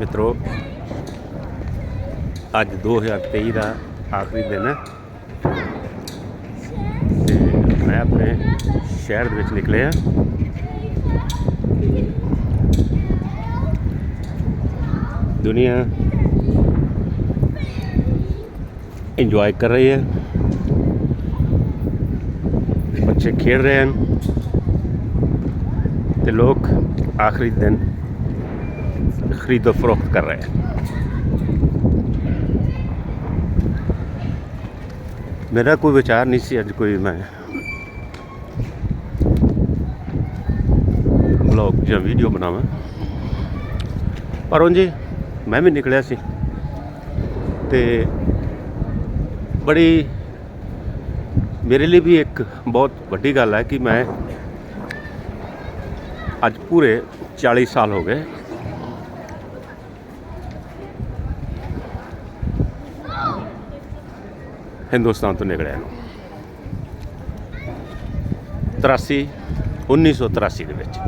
ਮਿੱਤਰੋ, ਅੱਜ 2023 ਦਾ ਆਖਰੀ ਦਿਨ ਹੈ। ਤੇ ਮੈਂ ਆਪਣੇ ਸ਼ਹਿਰ ਦੇ ਵਿੱਚ ਨਿਕਲਿਆ ਦੁਨੀਆ ਇੰਜੋਏ ਕਰ ਰਹੀ ਹੈ। ਬੱਚੇ ਖੇਡ ਰਹੇ ਹਨ। ਤੇ ਲੋਕ ਆਖਰੀ ਦਿਨ ਖਰੀਦੋ ਫਰੋਖਤ ਕਰ ਰਹੇ ਹਨ ਮੇਰਾ ਕੋਈ ਵਿਚਾਰ ਨਹੀਂ ਸੀ, ਅੱਜ ਕੋਈ ਮੈਂ ਬਲੌਗ ਜਾਂ ਵੀਡੀਓ ਬਣਾਵਾਂ। ਪਰ ਉਂਝ ਮੈਂ ਵੀ ਨਿਕਲਿਆ ਸੀ ਤੇ ਬੜੀ ਮੇਰੇ ਲਈ ਵੀ ਇੱਕ ਬਹੁਤ ਵੱਡੀ ਗੱਲ ਹੈ ਕਿ ਮੈਂ ਅੱਜ ਪੂਰੇ 40 ਸਾਲ ਹੋ ਗਏ ਹਿੰਦੁਸਤਾਨ ਤੋਂ ਨਿਕਲਿਆ ਨੂੰ 83 1983 ਦੇ ਵਿੱਚ।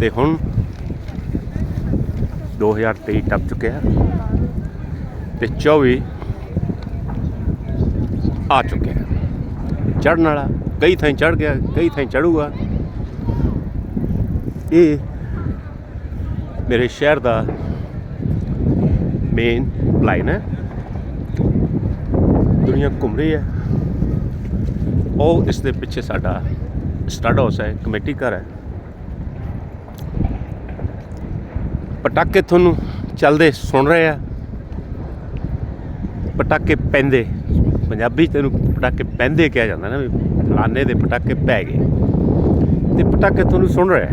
ਤੇ ਹੁਣ 2023 ਟੱਪ ਚੁੱਕਿਆ ਤੇ 24 ਆ ਚੁੱਕਿਆ ਚੜਨ ਵਾਲਾ ਕਈ ਥਾਂ ਚੜ ਗਿਆ, ਕਈ ਥਾਂ ਚੜੂਗਾ ਇਹ ਮੇਰੇ ਸ਼ਹਿਰ ਦਾ ਮੇਨ ਲਾਈਨ ਹੈ। ਦੁਨੀਆ ਘੁੰਮ ਰਹੀ ਹੈ। ਉਹ ਇਸ ਦੇ ਪਿੱਛੇ ਸਾਡਾ ਸਟੱਡ ਹਾਊਸ ਹੈ, ਕਮੇਟੀ ਘਰ ਹੈ। ਪਟਾਕੇ ਤੁਹਾਨੂੰ ਚੱਲਦੇ ਸੁਣ ਰਹੇ ਆ। ਪਟਾਕੇ ਪੈਂਦੇ। ਪੰਜਾਬੀ 'ਚ ਤੈਨੂੰ ਪਟਾਕੇ ਪੈਂਦੇ ਕਿਹਾ ਜਾਂਦਾ ਨਾ ਵੀ ਫਲਾਣੇ ਦੇ ਪਟਾਕੇ ਪੈ ਗਏ। ਤੇ ਪਟਾਕੇ ਤੁਹਾਨੂੰ ਸੁਣ ਰਿਹਾ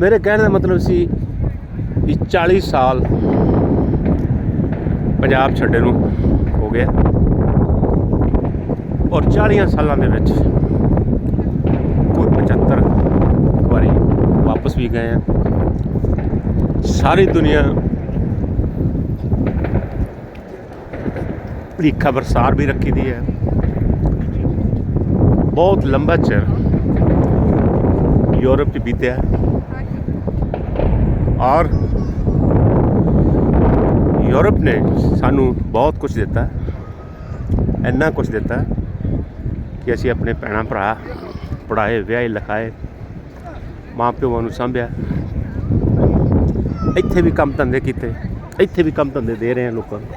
ਮੇਰੇ ਕਹਿਣ ਦਾ ਮਤਲਬ ਸੀ ਵੀ 40 ਸਾਲ ਪੰਜਾਬ ਛੱਡੇ ਨੂੰ ਹੋ ਗਿਆ। ਔਰ 40 ਸਾਲਾਂ ਦੇ ਵਿੱਚ ਕੋਈ 75 ਵਾਰੀ ਵਾਪਸ ਵੀ ਗਏ ਆ। ਸਾਰੀ ਦੁਨੀਆ ਦੀ ਖਬਰਸਾਰ ਵੀ ਰੱਖੀ ਦੀ ਹੈ। ਬਹੁਤ ਲੰਬਾ ਚਿਰ ਯੂਰਪ 'ਚ ਬੀਤਿਆ। ਔਰ ਯੂਰਪ ਨੇ ਸਾਨੂੰ ਬਹੁਤ ਕੁਝ ਦਿੱਤਾ। ਇੰਨਾ ਕੁਝ ਦਿੱਤਾ ਕਿ ਅਸੀਂ ਆਪਣੇ ਭੈਣਾਂ ਭਰਾ ਪੜਾਏ ਵਿਆਹੇ, ਲਿਖਾਏ ਮਾਂ ਪਿਓ ਨੂੰ ਸੰਭਿਆ। ਇੱਥੇ ਵੀ ਕੰਮ ਧੰਦੇ ਕੀਤੇ, ਇੱਥੇ ਵੀ ਕੰਮ ਧੰਦੇ ਦੇ ਰਹੇ ਹਾਂ ਲੋਕਾਂ ਨੂੰ।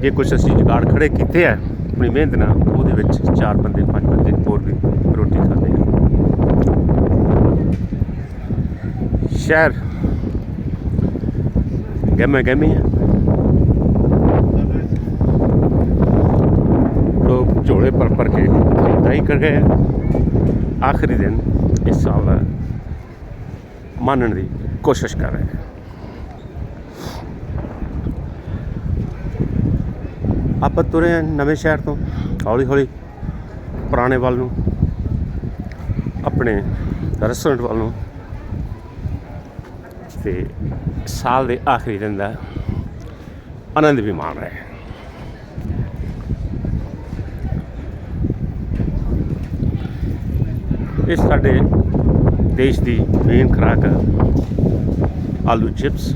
ਜੇ ਕੁਝ ਅਸੀਂ ਜੁਗਾੜ ਖੜੇ ਕੀਤੇ ਆ ਆਪਣੀ ਮਿਹਨਤ ਨਾਲ, ਉਹਦੇ ਵਿੱਚ ਚਾਰ ਬੰਦੇ, ਪੰਜ ਬੰਦੇ ਹੋਰ ਵੀ ਰੋਟੀ ਖਾਂਦੇ ਆ। ਸ਼ਹਿਰ ਗਮੇ ਗਮੇ ਆ ਲੋਕ ਝੋਲੇ ਪਰ ਪਰ ਕੇ ਖਰੀਦਾਰੀ ਕਰ ਗਏ ਆ ਆਖਰੀ ਦਿਨ ਇਸ ਸਾਲ ਦਾ ਮਾਨਣ ਦੀ ਕੋਸ਼ਿਸ਼ ਕਰ ਰਹੇ ਆਪਾਂ ਤੁਰੇ ਹਾਂ ਨਵੇਂ ਸ਼ਹਿਰ ਤੋਂ ਹੌਲੀ ਹੌਲੀ ਪੁਰਾਣੇ ਵੱਲ ਨੂੰ ਆਪਣੇ ਰੈਸਟੋਰੈਂਟ ਵੱਲ ਨੂੰ ਤੇ ਸਾਲ ਦੇ ਆਖਰੀ ਦਿਨ ਦਾ ਆਨੰਦ ਵੀ ਮਾਣ ਰਹੇ ਹਾਂ। ਇਹ ਸਾਡੇ ਦੇਸ਼ ਦੀ ਮੇਨ ਖੁਰਾਕ ਆਲੂ ਚਿਪਸ।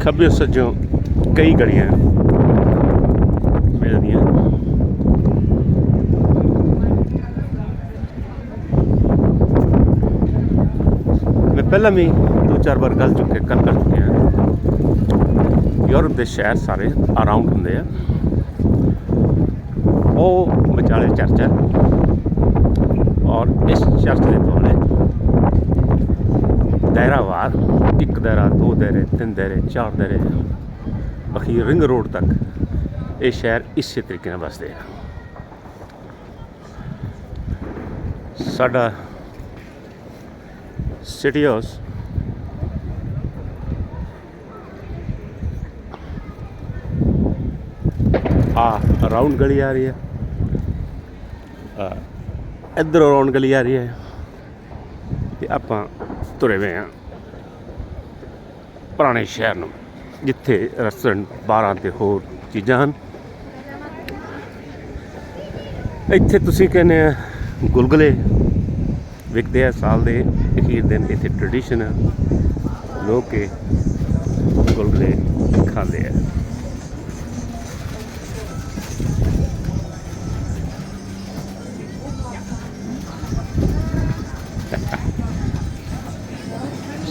ਖੱਬੇ ਸੱਜੋਂ ਕਈ ਗਲੀਆਂ ਮਿਲਦੀਆਂ ਮੈਂ ਪਹਿਲਾਂ ਵੀ ਦੋ ਚਾਰ ਵਾਰ ਗੱਲ ਚੁੱਕੇ ਕਰ ਕਰ ਚੁੱਕਿਆ ਯੂਰਪ ਦੇ ਸ਼ਹਿਰ ਸਾਰੇ ਅਰਾਊਂਡ ਹੁੰਦੇ ਆ। ਉਹ ਵਿਚਾਲੇ ਚਰਚ ਹੈ ਔਰ ਇਸ ਚਰਚ ਦੇ ਦੁਆਲੇ ਦਾਇਰਾਵਾਰ ਇੱਕ ਦਾਇਰਾ, ਦੋ ਦਾਇਰੇ, ਤਿੰਨ ਦਾਇਰੇ, ਚਾਰ ਦਾਇਰੇ ਅਖੀਰ ਰਿੰਗ ਰੋਡ ਤੱਕ ਇਹ ਸ਼ਹਿਰ ਇਸੇ ਤਰੀਕੇ ਨਾਲ ਵਸਦੇ ਆ। ਸਾਡਾ ਸਿਟੀ ਹਾਊਸ ਆ ਰਾਉਂਡ ਗਲੀ ਆ ਰਹੀ ਹੈ ਆ ਇੱਧਰ ਰਾਉਂਡ ਗਲੀ ਆ ਰਹੀ ਹੈ ਤੇ ਆਪਾਂ ਤੁਰੇ ਹੋਏ ਆ ਪੁਰਾਣੇ ਸ਼ਹਿਰ ਨੂੰ, ਜਿੱਥੇ ਰੈਸਟੋਰੈਂਟ ਬਾਰਾਂ ਤੇ ਹੋਰ ਚੀਜ਼ਾਂ ਹਨ। ਇੱਥੇ ਤੁਸੀਂ ਕਹਿੰਦੇ ਆ, ਗੁਲਗੁਲੇ ਵਿਕਦੇ ਆ ਸਾਲ ਦੇ। ਅਖੀਰ ਦਿਨ ਇੱਥੇ ਟ੍ਰੈਡੀਸ਼ਨ ਲੋਕ ਇਹ ਗੁਲਗੁਲੇ ਖਾਂਦੇ ਆ।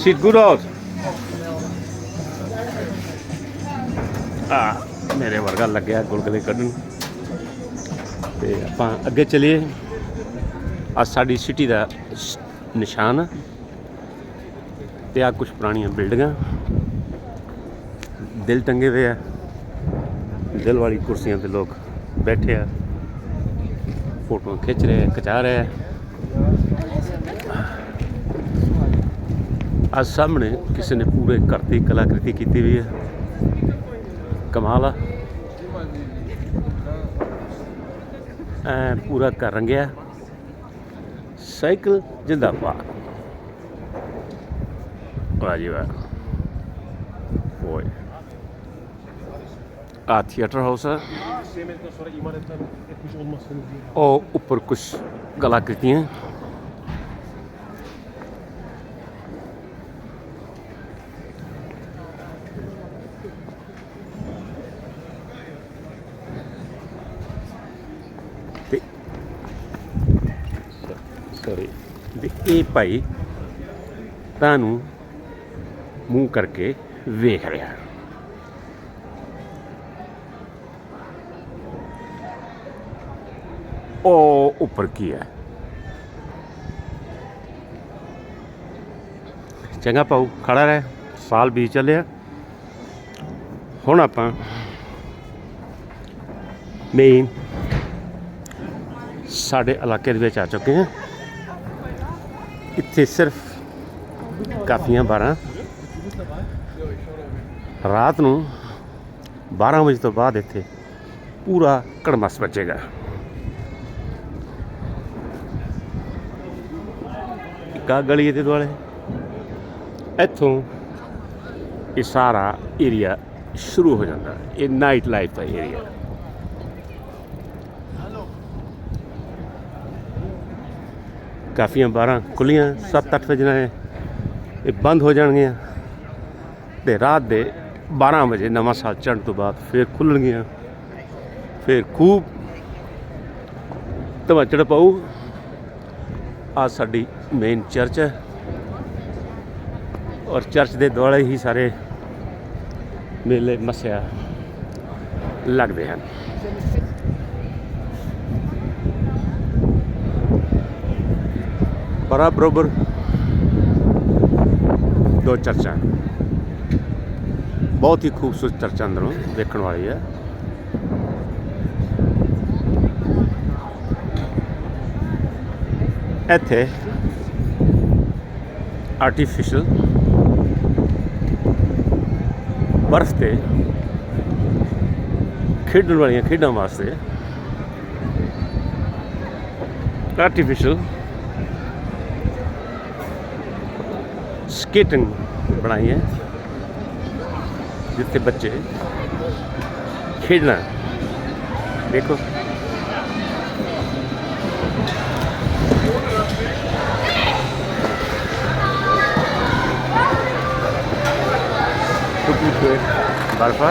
Sieht gut aus. ਆ ਮੇਰੇ ਵਰਗਾ ਲੱਗਿਆ ਗੁਲਗੁਲੇ ਕੱਢਣ। ਤੇ ਆਪਾਂ ਅੱਗੇ ਚਲੀਏ। ਆ ਸਾਡੀ ਸਿਟੀ ਦਾ ਨਿਸ਼ਾਨ ਤੇ ਆ ਕੁਝ ਪੁਰਾਣੀਆਂ ਬਿਲਡਿੰਗਾਂ। ਦਿਲ ਟੰਗੇ ਹੋਏ ਆ। ਦਿਲ ਵਾਲੀ ਕੁਰਸੀਆਂ ਤੇ ਲੋਕ ਬੈਠੇ ਆ। ਫੋਟੋਆਂ ਖਿੱਚ ਰਹੇ ਆ, ਖਿਚਾ ਰਹੇ ਆ। ਆ ਸਾਹਮਣੇ ਕਿਸੇ ਨੇ ਪੂਰੇ ਘਰ ਦੀ ਕਲਾਕ੍ਰਿਤੀ ਕੀਤੀ ਹੋਈ ਹੈ ਕਮਾਲ ਆ। ਐ ਪੂਰਾ ਘਰ ਰੰਗਿਆ। ਸਾਈਕਲ ਜਿੰਦਾਬਾਦ ਵਾਹ ਜੀ ਵਾਹ ਓਏ ਆ ਥੀਏਟਰ ਹਾਊਸ ਆ Zeer met sorry, iemand heeft daar etnisch onmacht van gezien. ਉਹ ਉੱਪਰ ਕੁਝ ਕਲਾਕ੍ਰਿਤੀਆਂ ਤੇ ਸੌਰੀ ਤੇ ਇਹ ਭਾਈ ਤੁਹਾਨੂੰ ਮੂੰਹ ਕਰਕੇ ਵੇਖ ਰਿਹਾ ਉਹ ਉੱਪਰ ਕੀ ਹੈ? ਚੰਗਾ ਪਾਉ ਖੜਾ ਰਹਿ। ਸਾਲ ਵੀ ਚੱਲਿਆ। ਹੁਣ ਆਪਾਂ ਮੇਨ ਸਾਡੇ ਇਲਾਕੇ ਦੇ ਵਿੱਚ ਆ ਚੁੱਕੇ ਹਾਂ। ਇੱਥੇ ਸਿਰਫ ਕਾਫੀਆਂ ਬਾਰਾਂ ਰਾਤ ਨੂੰ 12 ਵਜੇ ਤੋਂ ਬਾਅਦ ਇੱਥੇ ਪੂਰਾ ਕੜਮਸ ਬਚੇਗਾ ਕਾ ਗਲੀ ਦੇ ਦੁਆਲੇ। ਇੱਥੋਂ ਇਹ ਸਾਰਾ ਏਰੀਆ ਸ਼ੁਰੂ ਹੋ ਜਾਂਦਾ। ਹੈ। ਇਹ ਨਾਈਟ ਲਾਈਫ ਦਾ ਏਰੀਆ ਕਾਫੀਆਂ ਬਾਰਾਂ ਖੁੱਲੀਆਂ 7-8 ਵਜੇ ਨਾਲ ਇਹ ਬੰਦ ਹੋ ਜਾਣਗੀਆਂ। ਤੇ ਰਾਤ ਦੇ 12 ਵਜੇ ਨਵਾਂ ਸਾਲ ਚੜ੍ਹਨ ਤੋਂ ਬਾਅਦ ਫਿਰ ਖੁੱਲਣਗੀਆਂ। ਫਿਰ ਖੂਬ ਧਵਚੜ ਪਾਊ। ਆ ਸਾਡੀ ਮੇਨ ਚਰਚ ਹੈ। ਔਰ ਚਰਚ ਦੇ ਦੁਆਲੇ ਹੀ ਸਾਰੇ ਮੇਲੇ ਮਸਿਆ ਲੱਗਦੇ ਹਨ। ਬਰਾ ਬਰੋਬਰ ਦੋ ਚਰਚਾਂ। ਬਹੁਤ ਹੀ ਖੂਬਸੂਰਤ ਚਰਚਾਂ ਅੰਦਰੋਂ ਦੇਖਣ ਵਾਲੀ ਹੈ। ਇੱਥੇ ਆਰਟੀਫੀਸ਼ੀਅਲ ਬਰਫ਼ ਤੇ ਖੇਡਣ ਵਾਲੀਆਂ ਖੇਡਾਂ ਵਾਸਤੇ ਆਰਟੀਫੀਸ਼ੀਅਲ ਸਕੇਟਿੰਗ ਬਣਾਈ ਹੈ। ਜਿੱਥੇ ਬੱਚੇ ਖੇਡਣਾ ਦੇਖੋ ਟੁੱਟੀ ਹੋਏ ਬਰਫਾ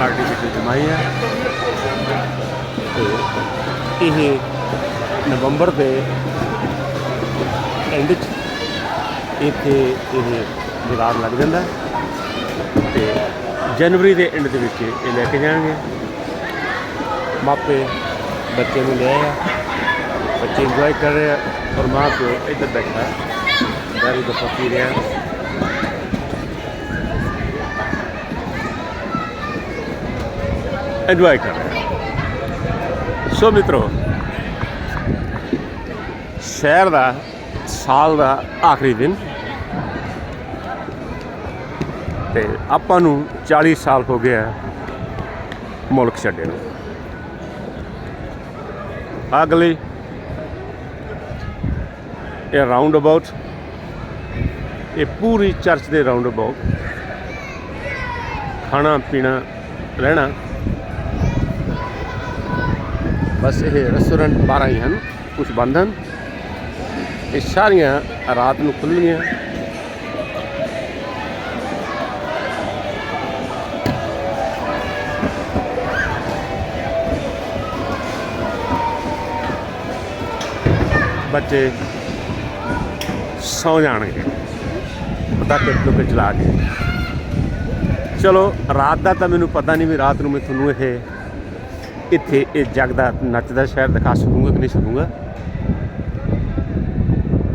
ਆਰਟੀਫੀਸ਼ੀਅਲ ਜਮਾਈ ਹੈ ਤੇ ਇਹ ਨਵੰਬਰ ਦੇ ਐਂਡ 'ਚ ਇੱਥੇ ਇਹ ਦੀਵਾਰ ਲੱਗ ਜਾਂਦਾ। ਹੈ ਤੇ ਜਨਵਰੀ ਦੇ ਐਂਡ ਦੇ ਵਿੱਚ ਇਹ ਲੈ ਕੇ ਜਾਣਗੇ। ਮਾਪੇ ਬੱਚੇ ਨੂੰ ਲੈ ਆਇਆ ਬੱਚੇ ਇੰਜੋਏ ਕਰ ਰਹੇ ਆ ਔਰ ਮਾਂ ਪਿਓ ਇੱਧਰ ਬੈਠਾ ਦਾਰੂ ਦਾ ਪੀ ਰਿਹਾ। ਇੰਜੋਏ ਕਰ ਰਹੇ ਆ। ਸੋ ਮਿੱਤਰੋ ਸ਼ਹਿਰ ਦਾ ਸਾਲ ਦਾ ਆਖਰੀ ਦਿਨ ਤੇ ਆਪਾਂ ਨੂੰ 40 ਸਾਲ ਹੋ ਗਿਆ ਮੁਲਕ ਛੱਡੇ ਨੂੰ। ਅਗਲੀ ਇਹ ਰਾਉਂਡ ਅਬਾਊਟ ਇਹ ਪੂਰੀ ਚਰਚ ਦੇ ਰਾਉਂਡ ਅਬਾਊਟ ਖਾਣਾ ਪੀਣਾ ਰਹਿਣਾ। ਬਸ ਇਹ ਰੈਸਟੋਰੈਂਟ 12 ਹੀ ਹਨ ਕੁਝ ਬੰਦ ਹਨ। ਇਹ ਸਾਰੀਆਂ ਰਾਤ ਨੂੰ ਖੁੱਲ੍ਹਣਗੀਆਂ। ਬੱਚੇ ਸੌ ਜਾਣਗੇ। ਪਟਾਕੇ ਪਟੂਕੇ ਚਲਾ ਕੇ। ਚਲੋ, ਰਾਤ ਦਾ ਤਾਂ ਮੈਨੂੰ ਪਤਾ ਨਹੀਂ ਵੀ ਰਾਤ ਨੂੰ ਮੈਂ ਤੁਹਾਨੂੰ ਇਹ ਇੱਥੇ ਇਹ ਜਗਦਾ ਨੱਚਦਾ ਸ਼ਹਿਰ ਦਿਖਾ ਸਕੂੰਗਾ ਕਿ ਨਹੀਂ ਸਕੂੰਗਾ।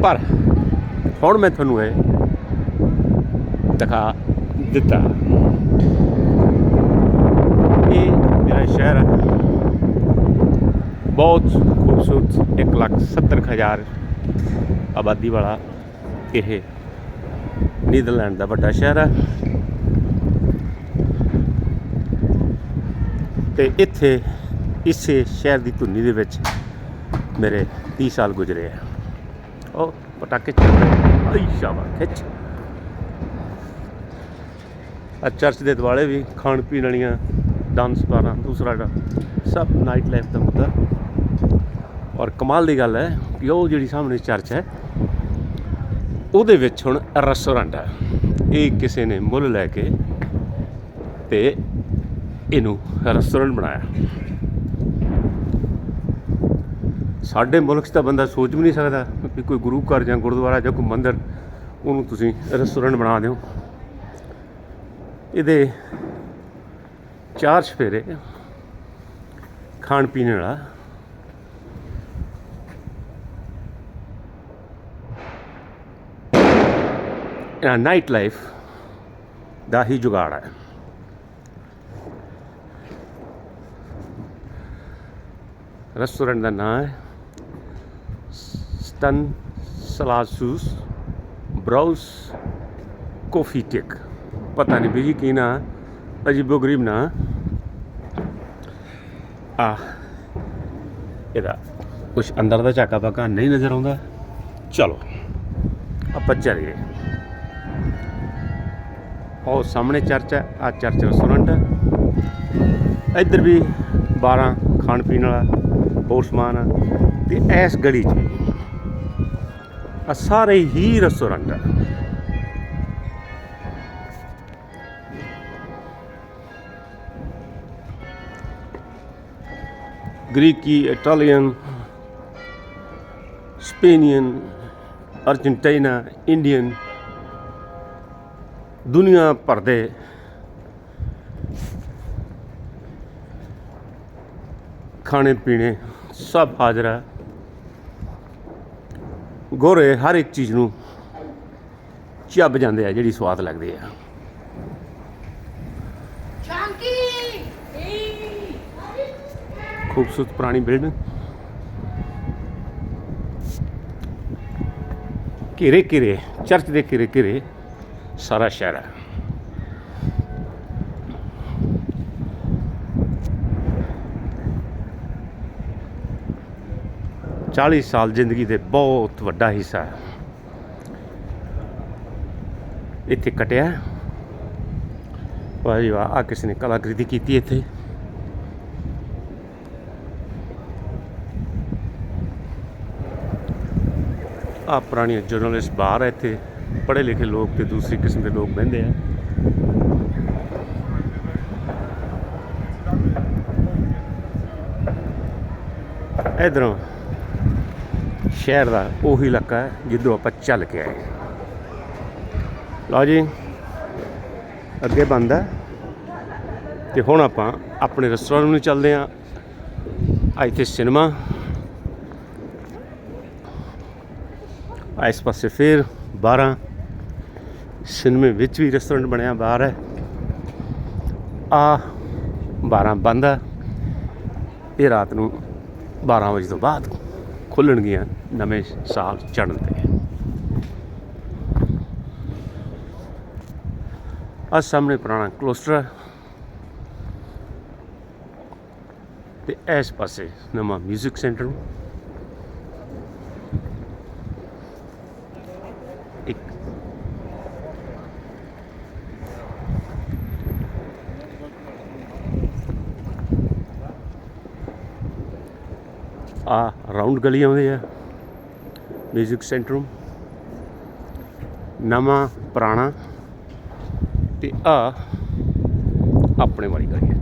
ਪਰ ਹੁਣ ਮੈਂ ਤੁਹਾਨੂੰ ਇਹ ਦਿਖਾ ਦਿੱਤਾ। ਇਹ ਮੇਰਾ ਸ਼ਹਿਰ ਹੈ। ਬਹੁਤ ਖੂਬਸੂਰਤ ਇੱਕ ਲੱਖ ਸੱਤਰ ਕੁ ਹਜ਼ਾਰ ਆਬਾਦੀ ਵਾਲਾ ਇਹ ਨੀਦਰਲੈਂਡ ਦਾ ਵੱਡਾ ਸ਼ਹਿਰ ਹੈ ਤੇ ਇੱਥੇ ਇਸੇ ਸ਼ਹਿਰ ਦੀ ਧੁਨੀ ਦੇ ਵਿੱਚ ਮੇਰੇ 30 ਸਾਲ ਗੁਜ਼ਰੇ ਆ। ਉਹ ਪਟਾਕੇ ਚੱਲ ਰਹੇ ਆਈ ਸ਼ਾਬਾਸ਼, ਖਿੱਚ। ਆ ਚਰਚ ਦੇ ਦੁਆਲੇ ਵੀ ਖਾਣ ਪੀਣ ਵਾਲੀਆਂ ਡਾਂਸ ਬਾਰਾਂ ਦੂਸਰਾ ਡਾ ਸਭ ਨਾਈਟ ਲਾਈਫ ਦਾ ਮੁੱਦਾ। ਔਰ ਕਮਾਲ ਦੀ ਗੱਲ ਹੈ ਕਿ ਉਹ ਜਿਹੜੀ ਸਾਹਮਣੇ ਚਰਚ ਹੈ, ਉਹਦੇ ਵਿੱਚ ਹੁਣ ਰੈਸਟੋਰੈਂਟ ਹੈ। ਇਹ ਕਿਸੇ ਨੇ ਮੁੱਲ ਲੈ ਕੇ ਤੇ ਇਹਨੂੰ ਰੈਸਟੋਰੈਂਟ ਬਣਾਇਆ। ਸਾਡੇ ਮੁਲਕ 'ਚ ਤਾਂ ਬੰਦਾ ਸੋਚ ਵੀ ਨਹੀਂ ਸਕਦਾ ਕਿ ਕੋਈ ਗੁਰੂ ਘਰ ਜਾਂ ਗੁਰਦੁਆਰਾ ਜਾਂ ਕੋਈ ਮੰਦਿਰ, ਉਹਨੂੰ ਤੁਸੀਂ ਰੈਸਟੋਰੈਂਟ ਬਣਾ ਦਿਓ। ਇਹਦੇ ਚਾਰ ਸਫੇਰੇ ਖਾਣ ਪੀਣ ਵਾਲਾ ਨਾਈਟ ਲਾਈਫ ਦਾ ਹੀ ਜੁਗਾੜ ਹੈ। ਰੈਸਟੋਰੈਂਟ ਦਾ ਨਾਮ ਹੈ ਸਟਨ ਸਲਾਸੂਸ ਬਰਾਊਸ ਕਾਫੀ ਟਿਕ। ਪਤਾ ਨਹੀਂ ਵੀ ਕੀ ਨਾ ਅਜੀਬੋ ਗਰੀਬ ਨਾ। ਆ, ਇਹਦਾ ਕੁਝ ਅੰਦਰ ਦਾ ਝਾਕਾ ਪਾਕਾ ਨਹੀਂ ਨਜ਼ਰ ਆਉਂਦਾ। ਚਲੋ, ਆਪਾਂ ਚੱਲੀਏ। ਉਹ ਸਾਹਮਣੇ ਚਰਚ ਹੈ ਆ ਚਰਚ ਰੈਸਟੋਰੈਂਟ ਹੈ। ਇੱਧਰ ਵੀ 12 ਖਾਣ ਪੀਣ ਵਾਲਾ ਹੋਰ ਸਮਾਨ ਆ ਤੇ ਇਸ ਗਲੀ 'ਚ ਵੀ ਆ ਸਾਰੇ ਹੀ ਰੈਸਟੋਰੈਂਟ ਆ ਗ੍ਰੀਕੀ, ਇਟਾਲੀਅਨ, ਸਪੇਨੀਅਨ ਅਰਜਨਟੀਨਾ ਇੰਡੀਅਨ ਦੁਨੀਆ ਭਰ ਦੇ ਖਾਣੇ ਪੀਣੇ ਸਭ ਹਾਜ਼ਰ ਹੈ। ਗੋਰੇ ਹਰ ਇੱਕ ਚੀਜ਼ ਨੂੰ ਚੱਬ ਜਾਂਦੇ ਆ ਜਿਹੜੀ ਸਵਾਦ ਲੱਗਦੀ ਆ! ਖੂਬਸੂਰਤ ਪੁਰਾਣੀ ਬਿਲਡਿੰਗ ਘੇਰੇ ਘੇਰੇ ਚਰਚ ਦੇ ਘੇਰੇ ਘੇਰੇ ਸਾਰਾ ਸ਼ਹਿਰ ਹੈ। ਚਾਲੀ ਸਾਲ ਜ਼ਿੰਦਗੀ ਦੇ ਬਹੁਤ ਵੱਡਾ ਹਿੱਸਾ ਹੈ। ਇੱਥੇ ਕਟਿਆ ਵਾਹ ਜੀ ਵਾਹ ਆ ਕਿਸੇ ਨੇ ਕਲਾਕ੍ਰਿਤੀ ਕੀਤੀ ਇੱਥੇ। ਆ ਪੁਰਾਣੀਆਂ ਜਰਨਲਿਸਟ ਬਾਹਰ ਹੈ ਇੱਥੇ। ਪੜ੍ਹੇ ਲਿਖੇ ਲੋਕ ਤੇ ਦੂਸਰੀ ਕਿਸਮ ਦੇ ਲੋਕ ਬਹਿੰਦੇ ਆ। ਇਧਰੋਂ ਸ਼ਹਿਰ ਦਾ ਉਹੀ ਇਲਾਕਾ ਹੈ ਜਿੱਧਰੋਂ ਆਪਾਂ ਚੱਲ ਕੇ ਆਏ। ਲਓ ਜੀ, ਅੱਗੇ ਬੰਦ ਹੈ ਤੇ ਹੁਣ ਆਪਾਂ ਆਪਣੇ ਰੈਸਟੋਰੈਂਟ ਨੂੰ ਚੱਲਦੇ ਆ ਆ ਇੱਥੇ ਸਿਨੇਮਾ ਆ ਪਾਸੇ ਫਿਰ 12 ਸਿਨੇਮੇ ਵਿੱਚ ਵੀ ਰੈਸਟੋਰੈਂਟ ਬਣਿਆ, ਬਾਹਰ ਹੈ। ਆ 12 ਬੰਦ ਆ। ਇਹ ਰਾਤ ਨੂੰ 12 ਵਜੇ ਤੋਂ ਬਾਅਦ ਖੁੱਲਣਗੀਆਂ ਨਵੇਂ ਸਾਲ ਚੜ੍ਹਨ ਤੇ। ਆ ਸਾਹਮਣੇ ਪੁਰਾਣਾ ਕਲੋਸਟਰ ਹੈ ਤੇ ਇਸ ਪਾਸੇ ਨਵਾਂ 뮤직 ਸੈਂਟਰ ਇੱਕ ਆ ਰਾਉਂਡ ਗਲੀ ਆਉਂਦੀ ਆ ਮਿਊਜ਼ਿਕ ਸੈਂਟਰ ਨਵਾਂ, ਪੁਰਾਣਾ, ਤੇ ਆ ਆਪਣੇ ਵਾਲੀ ਗਲੀ ਹੈ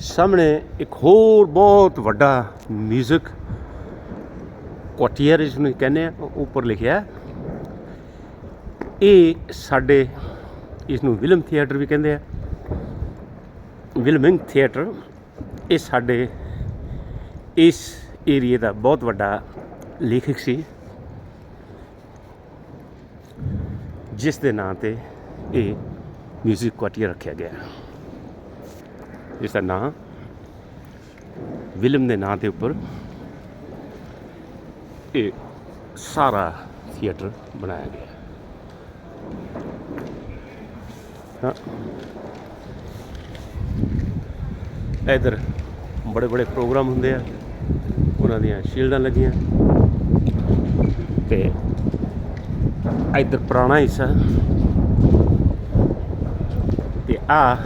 ਸਾਹਮਣੇ ਇੱਕ ਹੋਰ ਬਹੁਤ ਵੱਡਾ ਮਿਊਜ਼ਿਕ ਕੋਟੀਅਰ ਇਸ ਨੂੰ ਕਹਿੰਦੇ ਆ ਉੱਪਰ ਲਿਖਿਆ ਇਹ ਸਾਡੇ, ਇਸ ਨੂੰ ਵਿਲਮ ਥੀਏਟਰ ਵੀ ਕਹਿੰਦੇ ਆ। ਵਿਲਮਿੰਗ ਥੀਏਟਰ ਇਹ ਸਾਡੇ ਇਸ ਏਰੀਏ ਦਾ ਬਹੁਤ ਵੱਡਾ ਲੇਖਕ ਸੀ, ਜਿਸ ਦੇ ਨਾਂ ਤੇ ਇਹ ਮਿਊਜ਼ਿਕ ਕੁਆਟੀਅਰ ਰੱਖਿਆ ਗਿਆ ਇਸ ਦਾ ਨਾਂ ਵਿਲਮ ਦੇ ਨਾਂ ਦੇ ਉੱਪਰ ਇਹ ਸਾਰਾ ਥੀਏਟਰ ਬਣਾਇਆ ਗਿਆ ਹਾਂ। ਇਧਰ ਬੜੇ ਬੜੇ ਪ੍ਰੋਗਰਾਮ ਹੁੰਦੇ ਆ। ਉਹਨਾਂ ਦੀਆਂ ਸ਼ੀਲਡਾਂ ਲੱਗੀਆਂ। ਤੇ ਇਧਰ ਪੁਰਾਣਾ ਹਿੱਸਾ। ਤੇ ਆ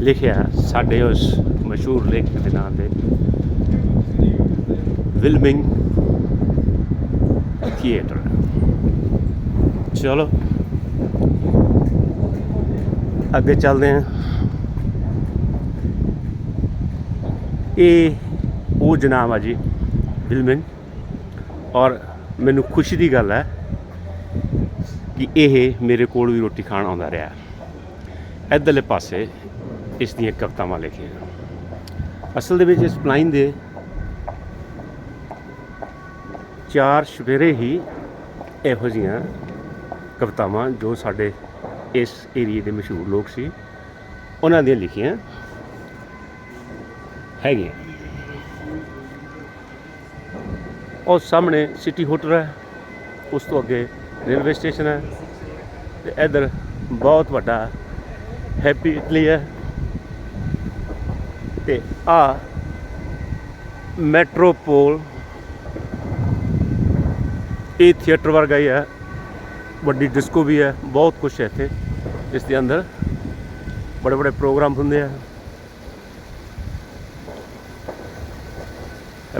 ਲਿਖਿਆ ਸਾਡੇ ਉਸ ਮਸ਼ਹੂਰ ਲੇਖਕ ਦੇ ਨਾਂ ਤੇ ਵਿਲਮਿੰਗ ਥੀਏਟਰ ਚਲੋ। ਅੱਗੇ ਚੱਲਦੇ ਹਾਂ ਇਹ ਉਹ ਜਨਾਬ ਆ ਜੀ ਵਿਲਮਿੰਗ ਔਰ ਮੈਨੂੰ ਖੁਸ਼ੀ ਦੀ ਗੱਲ ਹੈ ਕਿ ਇਹ ਮੇਰੇ ਕੋਲ ਵੀ ਰੋਟੀ ਖਾਣ ਆਉਂਦਾ ਰਿਹਾ। ਇੱਧਰਲੇ ਪਾਸੇ ਇਸ ਦੀਆਂ ਕਵਿਤਾਵਾਂ ਲਿਖੀਆਂ। ਅਸਲ ਦੇ ਵਿੱਚ ਇਸ ਪਲਾਈਨ ਦੇ ਚਾਰ ਸਵੇਰੇ ਹੀ ਇਹੋ ਜਿਹੀਆਂ ਕਵਿਤਾਵਾਂ ਜੋ ਸਾਡੇ ਇਸ ਏਰੀਏ ਦੇ ਮਸ਼ਹੂਰ ਲੋਕ ਸੀ, ਉਹਨਾਂ ਦੀਆਂ ਲਿਖੀਆਂ। ਹੈਗੇ। ਉਹ ਸਾਹਮਣੇ ਸਿਟੀ ਹੋਟਲ ਹੈ, ਉਸ ਤੋਂ ਅੱਗੇ ਰੇਲਵੇ ਸਟੇਸ਼ਨ ਹੈ ਤੇ ਇਧਰ ਬਹੁਤ ਵੱਡਾ ਹੈਪੀ ਇਟਲੀ ਹੈ। ਤੇ ਆ ਮੈਟਰੋਪੋਲ ਇਹ ਥੀਏਟਰ ਵਰਗਾ ਹੀ ਹੈ। ਵੱਡੀ ਡਿਸਕੋ ਵੀ ਹੈ, ਬਹੁਤ ਕੁਝ ਹੈ ਇੱਥੇ, ਇਸ ਦੇ ਅੰਦਰ। ਬੜੇ ਬੜੇ ਪ੍ਰੋਗਰਾਮ ਹੁੰਦੇ ਆ।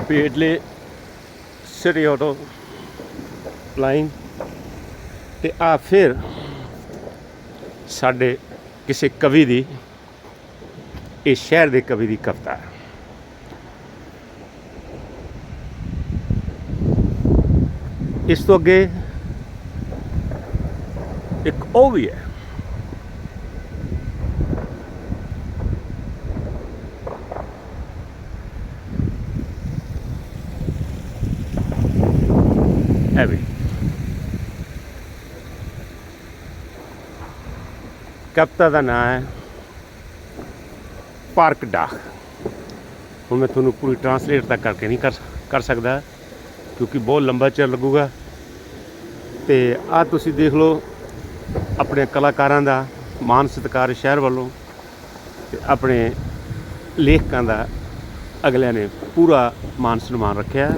Happy Italy city auto line ਤੇ ਆ ਫਿਰ ਸਾਡੇ ਕਿਸੇ ਕਵੀ ਦੀ, ਇਹ ਸ਼ਹਿਰ ਦੇ ਕਵੀ ਦੀ ਕਵਿਤਾ ਹੈ। ਇਸ ਤੋਂ ਅੱਗੇ ਇੱਕ ਉਹ ਵੀ ਹੈ। ਐ ਵੀ। ਕਵਿਤਾ ਦਾ ਨਾਮ ਹੈ ਪਾਰਕ ਡਾਕ। ਹੁਣ ਮੈਂ ਤੁਹਾਨੂੰ ਪੂਰੀ ਟਰਾਂਸਲੇਟ ਤਾਂ ਕਰਕੇ ਨਹੀਂ ਕਰ ਕਰ ਸਕਦਾ, ਕਿਉਂਕਿ ਬਹੁਤ ਲੰਬਾ ਚਿਰ ਲੱਗੂਗਾ। ਤੇ ਆ ਤੁਸੀਂ ਦੇਖ ਲਓ ਆਪਣੇ ਕਲਾਕਾਰਾਂ ਦਾ ਮਾਨ ਸਤਿਕਾਰ ਸ਼ਹਿਰ ਵੱਲੋਂ ਤੇ ਆਪਣੇ ਲੇਖਕਾਂ ਦਾ ਅਗਲਿਆਂ ਨੇ ਪੂਰਾ ਮਾਨ ਸਨਮਾਨ ਰੱਖਿਆ।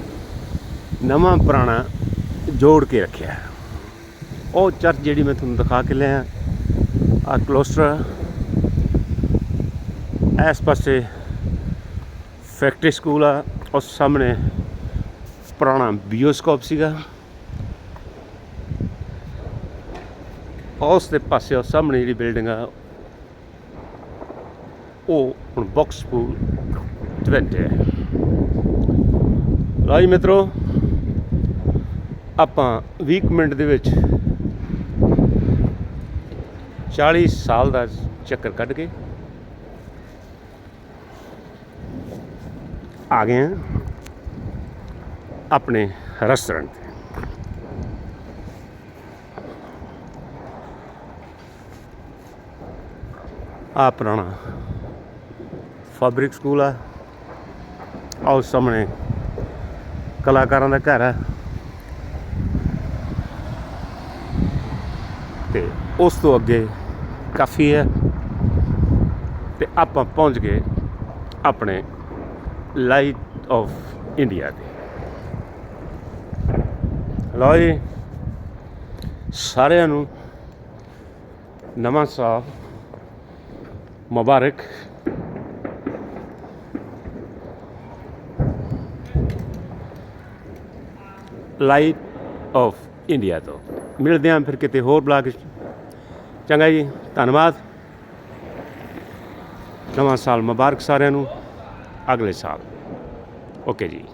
ਨਵਾਂ ਪੁਰਾਣਾ ਜੋੜ ਕੇ ਰੱਖਿਆ ਉਹ ਚਰਚ ਜਿਹੜੀ ਮੈਂ ਤੁਹਾਨੂੰ ਦਿਖਾ ਕੇ ਲਿਆ, ਆ ਕਲੋਸਟਰ ਇਸ ਪਾਸੇ ਫੈਕਟਰੀ ਸਕੂਲ ਆ, ਉਸ ਸਾਹਮਣੇ ਪੁਰਾਣਾ ਬੀਓਸਕੋਪ ਸੀਗਾ। ਉਸ ਦੇ ਪਾਸੇ ਉਹ ਸਾਹਮਣੇ ਜਿਹੜੀ ਬਿਲਡਿੰਗ ਆ, ਉਹ ਹੁਣ ਬਾਕਸ ਸਕੂਲ ਟਵੈਂਟੇ ਹੈ ਲਾਈ ਮਿੱਤਰੋ ਆਪਾਂ 20 ਮਿੰਟ ਦੇ ਵਿੱਚ 40 ਸਾਲ ਦਾ ਚੱਕਰ ਕੱਢ ਕੇ ਆ ਗਏ ਹਾਂ ਆਪਣੇ ਰੈਸਟੋਰੈਂਟ ਤੇ। ਆ ਪੁਰਾਣਾ ਫੈਬਰਿਕ ਸਕੂਲ ਆ। ਆਹ ਸਾਹਮਣੇ ਕਲਾਕਾਰਾਂ ਦਾ ਘਰ ਹੈ ਤੇ ਉਸ ਤੋਂ ਅੱਗੇ ਕਾਫੀ ਹੈ। ਤੇ ਆਪਾਂ ਪਹੁੰਚ ਗਏ ਆਪਣੇ ਲਾਈਟ ਆਫ ਇੰਡੀਆ ਦੇ ਲਓ ਜੀ, ਸਾਰਿਆਂ ਨੂੰ ਨਵਾਂ ਸਾਲ ਮੁਬਾਰਕ। ਲਾਈਟ ਆਫ ਇੰਡੀਆ ਤੋਂ। ਮਿਲਦੇ ਹਾਂ ਫਿਰ ਕਿਤੇ ਹੋਰ ਬਲਾਗ ਚੰਗਾ ਜੀ ਧੰਨਵਾਦ। ਨਵਾਂ ਸਾਲ ਮੁਬਾਰਕ ਸਾਰਿਆਂ ਨੂੰ। ਅਗਲੇ ਸਾਲ। ਓਕੇ ਜੀ।